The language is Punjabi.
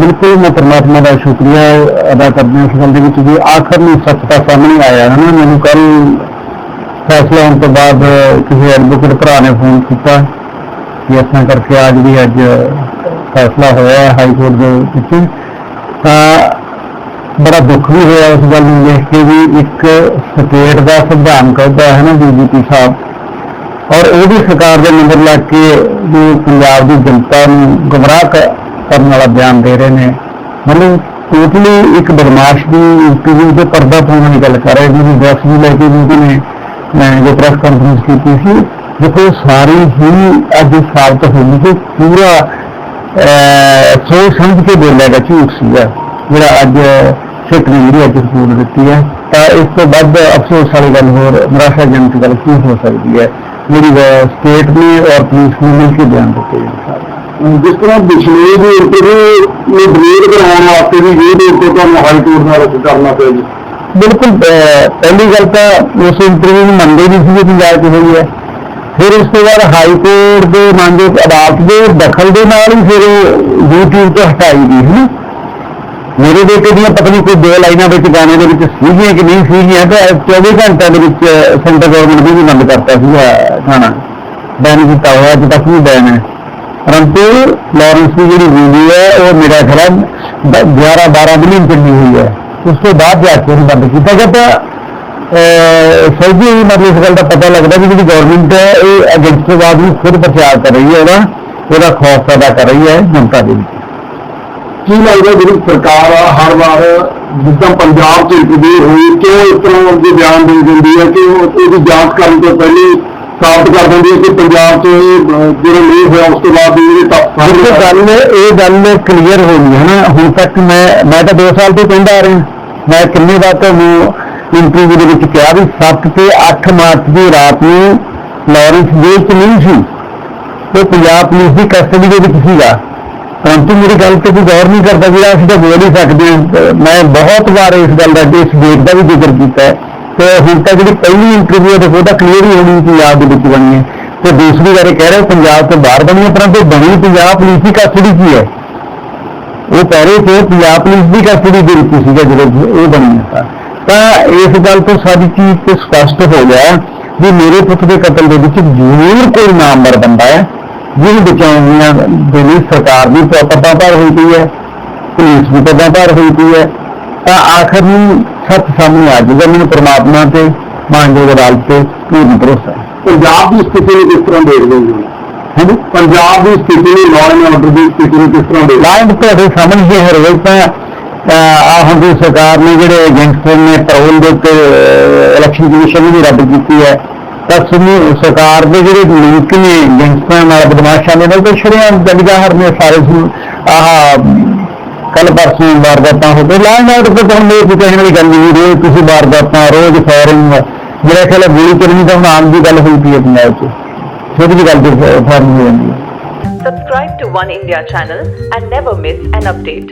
ਬਿਲਕੁਲ ਮੈਂ ਪਰਮਾਤਮਾ ਦਾ ਸ਼ੁਕਰੀਆ ਅਦਾ ਕਰਦਾ ਹਾਂ ਇਸ ਗੱਲ ਦੇ ਵਿੱਚ ਵੀ ਆਖਰ ਨੂੰ ਸੱਚਤਾ ਸਾਹਮਣੇ ਆਇਆ ਹੈ ਨਾ। ਮੈਨੂੰ ਕੱਲ ਫੈਸਲਾ ਹੋਣ ਤੋਂ ਬਾਅਦ ਕਿਸੇ ਐਡਵੋਕੇਟ ਭਰਾ ਨੇ ਫੋਨ ਕੀਤਾ ਕਿ ਇਸ ਕਰਕੇ ਅੱਜ ਵੀ ਅੱਜ ਫੈਸਲਾ ਹੋਇਆ ਹੈ ਹਾਈ ਕੋਰਟ ਦੇ ਵਿੱਚ। ਤਾਂ ਬੜਾ ਦੁੱਖ ਵੀ ਹੋਇਆ ਉਸ ਗੱਲ ਨੂੰ ਦੇਖ ਕੇ ਵੀ ਇੱਕ ਸਟੇਟ ਦਾ ਸੰਵਿਧਾਨ ਕਹਿੰਦਾ ਹੈ ਨਾ ਬੀਜੇਪੀ ਸਾਹਿਬ। ਔਰ ਉਹ ਵੀ ਸਰਕਾਰ ਦੇ ਨੰਬਰ ਲੱਗ ਕੇ ਜੋ ਪੰਜਾਬ ਦੀ ਜਨਤਾ ਨੂੰ ਗੁੰਮਰਾਹ ਕਰਨ ਵਾਲਾ ਬਿਆਨ ਦੇ ਰਹੇ ਨੇ। ਮੈਨੂੰ ਟੋਟਲੀ ਇੱਕ ਬਦਮਾਸ਼ ਦੀ ਇੰਟਰਵਿਊ ਦੇ ਪਰਦਾ ਪਾਉਣ ਵਾਲੀ ਗੱਲ ਕਰ ਰਹੇ ਨੇ ਡਰੈਸ ਵੀ ਲੈ ਕੇ ਜਿਹਦੇ ਨੇ, ਮੈਂ ਜੋ ਪ੍ਰੈਸ ਕਾਨਫਰੰਸ ਕੀਤੀ ਸੀ, ਦੇਖੋ ਸਾਰੀ ਹੀ ਅੱਜ ਸਾਬਤ ਹੋਈ ਕਿ ਪੂਰਾ ਸੋਚ ਸਮਝ ਕੇ ਬੋਲਿਆ ਗਿਆ ਝੂਠ ਸੀਗਾ, ਜਿਹੜਾ ਅੱਜ ਸਿੱਖ ਨੇ ਜਿਹੜੀ ਅੱਜ ਰਿਪੋਰਟ ਦਿੱਤੀ ਹੈ। ਤਾਂ ਇਸ ਤੋਂ ਵੱਧ ਅਫਸੋਸ ਵਾਲੀ ਗੱਲ ਹੋਰ, ਨਿਰਾਸ਼ਾਜਨਕ ਗੱਲ ਕੀ ਹੋ ਸਕਦੀ ਹੈ? ਮੇਰੀ ਸਟੇਟ ਨੇ ਔਰ ਪੁਲਿਸ ਨੇ ਮਿਲ ਕੇ ਬਿਆਨ ਦਿੱਤੇ ਨੇ ਸਾਰੇ। ਜਿਸ ਤਰ੍ਹਾਂ ਪਿਛਲੇ ਦੇ ਇੰਟਰਵਿਊ ਨੂੰ ਡਿਲੀਟ ਕਰਾਉਣ ਵਾਸਤੇ ਵੀ ਜੇ ਦੇ ਤੁਹਾਨੂੰ ਹਾਈ ਕੋਰਟ ਨਾਲ ਰੁਕ ਕਰਨਾ ਪਿਆ ਜੀ। ਬਿਲਕੁਲ ਪਹਿਲੀ ਗੱਲ ਤਾਂ ਉਸ ਇੰਟਰਵਿਊ ਨੂੰ ਮੰਨਦੇ ਨਹੀਂ ਸੀ ਕਿ ਪੰਜਾਬ ਹੋਈ ਹੈ। ਫਿਰ ਉਸ ਤੋਂ ਬਾਅਦ ਹਾਈ ਕੋਰਟ ਦੇ ਮਾਨਯੋਗ ਅਦਾਲਤ ਦੇ ਦਖਲ ਦੇ ਨਾਲ ਹੀ ਫਿਰ YouTube ਤੋਂ ਹਟਾਈ ਗਈ, ਹੈ ਮੇਰੇ ਬੇਟੇ ਦੀਆਂ ਪਤਨੀ ਕੋਈ ਦੋ ਲਾਈਨਾਂ ਵਿੱਚ ਗਾਣੇ ਦੇ ਵਿੱਚ ਸੀਗੀਆਂ ਕਿ ਨਹੀਂ ਸੀਗੀਆਂ, ਤਾਂ 24 ਘੰਟਿਆਂ ਦੇ ਵਿੱਚ ਸੈਂਟਰ ਗਵਰਨਮੈਂਟ ਵੀ ਬੰਦ ਕਰਤਾ ਸੀਗਾ ਗਾਣਾ ਬੈਨ ਕੀਤਾ ਹੋਇਆ, ਅੱਜ ਤੱਕ ਵੀ ਬੈਨ ਹੈ। ਪਰੰਤੂ ਲਾਰੈਂਸ ਦੀ ਜਿਹੜੀ ਵੀਡੀਓ ਹੈ, ਉਹ ਮੇਰਾ ਖਿਆਲ 11 12 ਮਿਲੀਅਨ ਚੱਲੀ ਹੋਈ ਹੈ। ਉਸ ਤੋਂ ਬਾਅਦ ਜਾ ਕੇ ਉਹਨੂੰ ਬੰਦ ਕੀਤਾ ਗਿਆ ਤਾਂ ਸਹੀ ਮਤਲਬ ਇਸ ਗੱਲ ਦਾ ਪਤਾ ਲੱਗਦਾ ਕਿ ਜਿਹੜੀ ਗਵਰਨਮੈਂਟ ਹੈ, ਇਹ ਅਗੇਂਸਟਵਾਦ ਨੂੰ ਖੁਦ ਪ੍ਰਚਾਰ ਕਰ ਰਹੀ ਹੈ, ਉਹਦਾ ਉਹਦਾ ਖੌਫ ਪੈਦਾ ਕਰ ਰਹੀ ਹੈ ਜਨਤਾ ਦੇ ਵਿੱਚ। ਕੀ ਲੱਗਦਾ ਜਿਹੜੀ ਸਰਕਾਰ ਆ, ਹਰ ਵਾਰ ਜਿੱਦਾਂ ਪੰਜਾਬ 'ਚ ਇੰਟਰਵਿਊ ਹੋਈ, ਕਿਉਂ ਇਸ ਤਰ੍ਹਾਂ ਦੇ ਬਿਆਨ ਦੇ ਦਿੰਦੀ ਹੈ ਕਿ ਉਹਦੀ ਜਾਂਚ ਕਰਨ ਤੋਂ ਪਹਿਲੇ ਸਾਬਤ ਕਰ ਦਿੰਦੀ ਹੈ ਕਿ ਪੰਜਾਬ 'ਚ ਇਹ, ਜਿਹੜਾ ਨਹੀਂ ਹੋਇਆ ਉਸ ਤੋਂ ਬਾਅਦ ਜਿਹੜੇ ਤੱਥ ਗੱਲ ਇਹ ਗੱਲ ਕਲੀਅਰ ਹੋ ਗਈ ਹੈ ਨਾ। ਹੁਣ ਤੱਕ ਮੈਂ ਮੈਂ ਤਾਂ 2 ਸਾਲ ਤੋਂ ਕਹਿੰਦਾ ਆ ਰਿਹਾ। ਮੈਂ ਕਿੰਨੇ ਵਾਰ ਤੁਹਾਨੂੰ ਇੰਟਰਵਿਊ ਦੇ ਵਿੱਚ ਕਿਹਾ ਵੀ 7 ਤੇ 8 ਮਾਰਚ ਦੀ ਰਾਤ ਨੂੰ ਲਾਰੈਂਸ ਜੇਲ੍ਹ 'ਚ ਨਹੀਂ ਸੀ। ਉਹ ਪੰਜਾਬ ਪੁਲਿਸ ਦੀ ਕਸਟਡੀ ਦੇ ਵਿੱਚ ਸੀਗਾ। ਪਰੰਤੂ ਮੇਰੀ ਗੱਲ ਤੇ ਕੋਈ ਗੌਰ ਨਹੀਂ ਕਰਦਾ ਜਿਹੜਾ ਅਸੀਂ ਤਾਂ ਬੋਲ ਹੀ ਸਕਦੇ ਮੈਂ ਬਹੁਤ ਵਾਰ ਇਸ ਗੱਲ ਦਾ ਇਸ ਡੇਟ ਦਾ ਵੀ ਜ਼ਿਕਰ ਕੀਤਾ ਹੈ। ਤੇ ਹੁਣ ਤਾਂ ਜਿਹੜੀ ਪਹਿਲੀ ਇੰਟਰਵਿਊ ਹੈ ਉਹਦਾ ਕਲੀਅਰ ਹੀ ਹੋਣੀ ਪੰਜਾਬ ਦੇ ਵਿੱਚ ਬਣੀ ਹੈ। ਤੇ ਦੂਸਰੀ ਬਾਰੇ ਕਹਿ ਰਹੇ ਪੰਜਾਬ ਤੋਂ ਬਾਹਰ ਬਣੀ ਹੈ, ਪਰੰਤੂ ਬਣੀ ਪੰਜਾਬ ਪੁਲਿਸ ਦੀ ਕਸਟਡੀ ਕੀ ਹੈ? ਉਹ ਕਹਿ ਰਹੇ ਕਿ ਪੰਜਾਬ ਪੁਲਿਸ ਦੀ ਕਸਟਡੀ ਦੇ ਵਿੱਚ ਸੀਗਾ ਜਦੋਂ ਇਹ ਬਣੀ ਹੈ ਤਾਂ। ਇਸ ਗੱਲ ਤੋਂ ਸਾਰੀ ਚੀਜ਼ ਤੇ ਸਪਸ਼ਟ ਹੋ ਗਿਆ ਵੀ ਮੇਰੇ ਪੁੱਤ ਦੇ ਕਤਲ ਦੇ ਵਿੱਚ ਜ਼ਰੂਰ ਕੋਈ ਨਾਮਵਰ ਬੰਦਾ ਹੈ, ਜਿਹਨੂੰ ਬਚਾਉਣੀਆਂ ਦੇ ਲਈ ਸਰਕਾਰ ਦੀ ਪਤਾ ਪਰ ਹੋਈ ਪਈ ਹੈ, ਪੁਲਿਸ ਵੀ ਪਤਾ ਭਾਰ ਹੋਈ ਪਈ ਹੈ। ਤਾਂ ਆਖਰ ਨੂੰ ਸੱਚ ਸਾਹਮਣੇ ਆ ਜਾਊਗਾ ਮੈਨੂੰ ਪ੍ਰਮਾਤਮਾ ਤੇ ਮਾਨਯੋਗ ਅਦਾਲਤ ਤੇ ਪੂਰਨ ਭਰੋਸਾ ਹੈ। ਪੰਜਾਬ ਦੀ ਸਥਿਤੀ ਨੂੰ ਕਿਸ ਤਰ੍ਹਾਂ ਦੇਖਦੇ ਹੋ? ਹਾਂਜੀ? ਪੰਜਾਬ ਦੀ ਸਥਿਤੀ ਨੂੰ ਲਾਅ ਐਂਡ ਆਰਡਰ ਦੀ ਸਥਿਤੀ ਨੂੰ ਕਿਸ ਤਰ੍ਹਾਂ ਦੇਖਦੇ ਹੋ? ਲਾਈਨ ਤੁਹਾਡੇ ਸਾਹਮਣੇ ਹੀ ਹੈ ਰੋਜ਼ ਤਾਂ ਆ ਹੁਣ ਦੀ ਸਰਕਾਰ ਨੇ ਜਿਹੜੇ ਗੈਂਗਸਟਰ ਨੇ ਪੈਰੋਲ ਦੇ ਉੱਤੇ ਇਲੈਕਸ਼ਨ ਕਮਿਸ਼ਨ ਨੇ ਵੀ ਰੱਦ ਕੀਤੀ ਹੈ। ਤਾਂ ਸੁਣੀ ਸਰਕਾਰ ਦੇ ਜਿਹੜੇ ਲਿੰਕ ਨੇ ਗੈਂਗਸਟਰਾਂ ਨਾਲ ਬਦਮਾਸ਼ਾਂ ਦੇ ਨਾਲ ਤੇ ਸ਼ਰਿਆਮ ਜਗਜਾਹਰ ਨੇ ਸਾਰੇ ਆਹ ਕੱਲ ਪਰਸੋਂ ਵਾਰਦਾਤਾਂ ਹੋ ਗਏ ਲਾਈਨ ਆਊਟ ਤੇ ਹੁਣ ਮੇਰੇ ਕੋਈ ਕਹਿਣ ਵਾਲੀ ਗੱਲ ਨਹੀਂ ਰੋਜ਼ ਤੁਸੀਂ ਵਾਰਦਾਤਾਂ ਰੋਜ਼ ਫਾਇਰਿੰਗ ਜਿਹੜਾ ਖਿਆਲ ਹੈ, ਗੋਲੀ ਚੱਲਣੀ ਤਾਂ ਹੁਣ ਆਮ ਦੀ ਗੱਲ ਹੋਈ ਪਈ ਹੈ ਪੰਜਾਬ 'ਚ। ਛੋਟੀ ਜਿਹੀ ਗੱਲ ਤੇ ਫਾਇਰਿੰਗ ਹੋ ਜਾਂਦੀ ਹੈ। Subscribe to One India channel and never miss an update.